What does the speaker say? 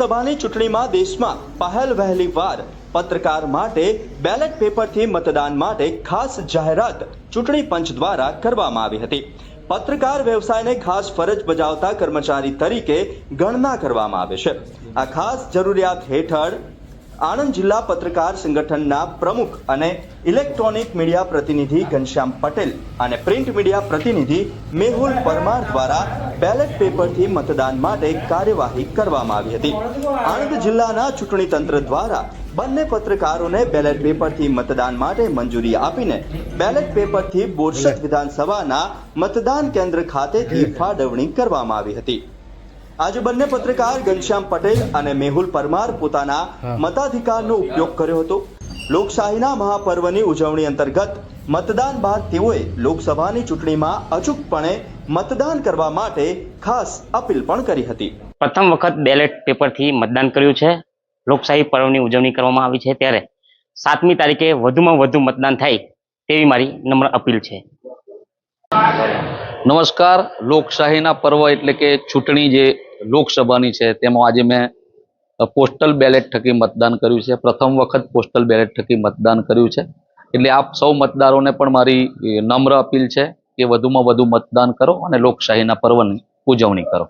લોકસભાની ચૂંટણીમાં દેશમાં પહેલ વહેલી વાર પત્રકાર માટે બેલેટ પેપરથી મતદાન માટે ખાસ જાહેરાત ચૂંટણી પંચ દ્વારા કરવામાં આવી હતી. પત્રકાર વ્યવસાયને ખાસ ફરજ બજાવતા કર્મચારી તરીકે ગણના કરવામાં આવે છે. આ ખાસ જરૂરિયાત હેઠળ આણંદ જિલ્લા પત્રકાર સંગઠનના પ્રમુખ અને ઇલેક્ટ્રોનિક મીડિયા પ્રતિનિધિ ઘનશ્યામ પટેલ અને પ્રિન્ટ મીડિયા પ્રતિનિધિ મેહુલ પરમાર દ્વારા બેલેટ પેપરથી મતદાન માટે કાર્યવાહી કરવામાં આવી હતી. આણંદ જિલ્લાના ચૂંટણી તંત્ર દ્વારા બંને પત્રકારોને બેલેટ પેપરથી મતદાન માટે મંજૂરી આપીને બેલેટ પેપરથી બોરસદ વિધાનસભાના મતદાન કેન્દ્ર ખાતેથી ફાળવણી કરવામાં આવી હતી. આજે બંને પત્રકાર ઘનશ્યામ પટેલ અને મેહુલ પરમાર પોતાના મતાધિકારનો ઉપયોગ કર્યો હતો. લોકશાહીના મહાપર્વની ઉજવણી અંતર્ગત મતદાન બાદ તેઓએ લોકસભાની ચૂંટણીમાં અચૂકપણે મતદાન કરવા માટે ખાસ અપીલ પણ કરી હતી. પ્રથમ વખત બેલેટ પેપરથી મતદાન કર્યું છે. લોકશાહી પર્વની ઉજવણી કરવામાં આવી છે ત્યારે સાતમી તારીખે વધુમાં વધુ મતદાન થાય તેવી મારી નમ્ર અપીલ છે. નમસ્કાર. લોકશાહીના પર્વ એટલે કે ચૂંટણી જે લોકસભાની છે, તેમાં આજે મેં પોસ્ટલ બેલેટ થકી મતદાન કર્યું છે. પ્રથમ વખત પોસ્ટલ બેલેટ થકી મતદાન કર્યું છે. એટલે આપ સૌ મતદારોને પણ મારી નમ્ર અપીલ છે કે વધુમાં વધુ મતદાન કરો અને લોકશાહીના પર્વની ઉજવણી કરો.